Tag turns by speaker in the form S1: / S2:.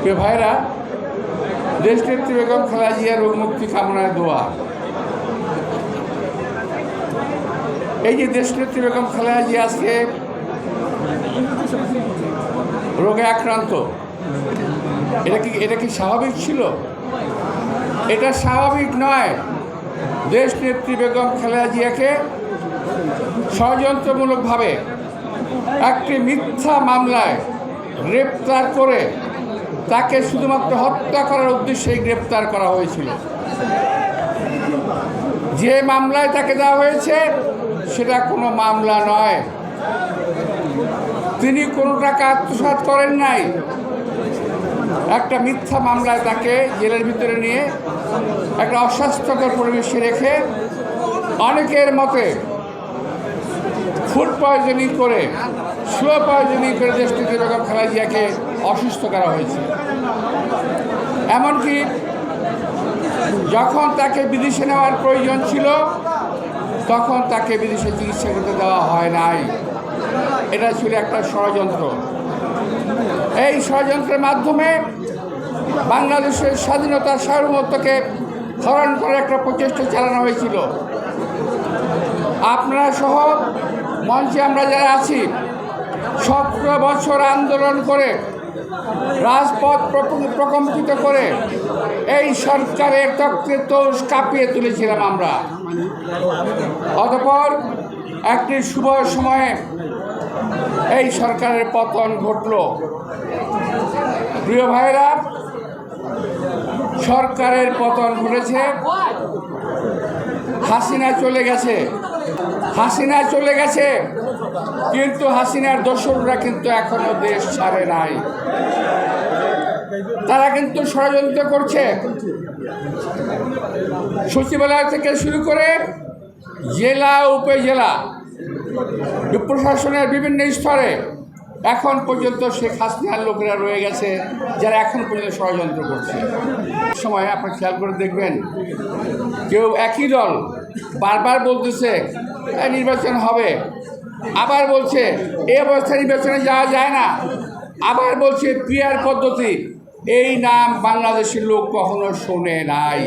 S1: প্রিয় ভাইরা, দেশনেত্রী বেগম খালেদা জিয়া রোগ মুক্তি কামনায় দোয়া। এই যে দেশনেত্রী বেগম খালেদা জিয়া আজকে রোগে আক্রান্ত, এটা কি এটা কি স্বাভাবিক ছিল? এটা স্বাভাবিক নয়। দেশনেত্রী বেগম খালেদা জিয়াকে ষড়যন্ত্রমূলকভাবে একটি মিথ্যা মামলায় গ্রেপ্তার করে তাকে শুধুমাত্র হত্যা করার উদ্দেশ্যেই গ্রেপ্তার করা হয়েছিল। যে মামলায় তাকে দেওয়া হয়েছে, সেটা কোনো মামলা নয়। তিনি কোনো টাকা আত্মসাৎ করেন নাই। একটা মিথ্যা মামলায় তাকে জেলের ভিতরে নিয়ে একটা অস্বাস্থ্যকর পরিবেশে রেখে অনেকের মতে ফুড পয়জনিং করে স্লো পয়জনিং করে দেশটিতে বেগম খালেদা জিয়াকে অসুস্থ করা হয়েছে। এমনকি যখন তাকে বিদেশে নেওয়ার প্রয়োজন ছিল, তখন তাকে বিদেশে চিকিৎসা করতে দেওয়া হয় নাই। এটা ছিল একটা ষড়যন্ত্র। এই ষড়যন্ত্রের মাধ্যমে বাংলাদেশের স্বাধীনতার সার্বভৌমত্বকে হরণ করে একটা প্রচেষ্টা চালানো হয়েছিল। আপনারা সহ মঞ্চে আমরা যারা আছি, সতেরো বছর আন্দোলন করে, রাজপথ প্রক- প্রকম্পিত করে, এই সরকারের তত্ত্বে তোষ কাঁপিয়ে তুলেছিলাম আমরা। অতপর একটি শুভ সময়ে এই সরকারের পতন ঘটল। প্রিয় ভাইরা সরকারের পতন ঘটেছে। হাসিনা চলে গেছে। হাসিনা চলে গেছে, কিন্তু হাসিনার দোসররা কিন্তু এখনও দেশ ছাড়ে নাই। তারা কিন্তু ষড়যন্ত্র করছে। সচিবালয় থেকে শুরু করে জেলা, উপজেলা, প্রশাসনের বিভিন্ন স্তরে এখন পর্যন্ত শেখ হাসিনার লোকেরা রয়ে গেছে, যারা এখন পর্যন্ত ষড়যন্ত্র করছে। সময়, আপনার খেয়াল করে দেখবেন, কেউ একই দল বারবার বলতেছে "এ, নির্বাচন হবে। আবার বলছে এ অবস্থায় নির্বাচনে যাওয়া যায় না। আবার বলছে পিয়ার পদ্ধতি এই নাম বাংলাদেশের লোক কখনো শোনে নাই।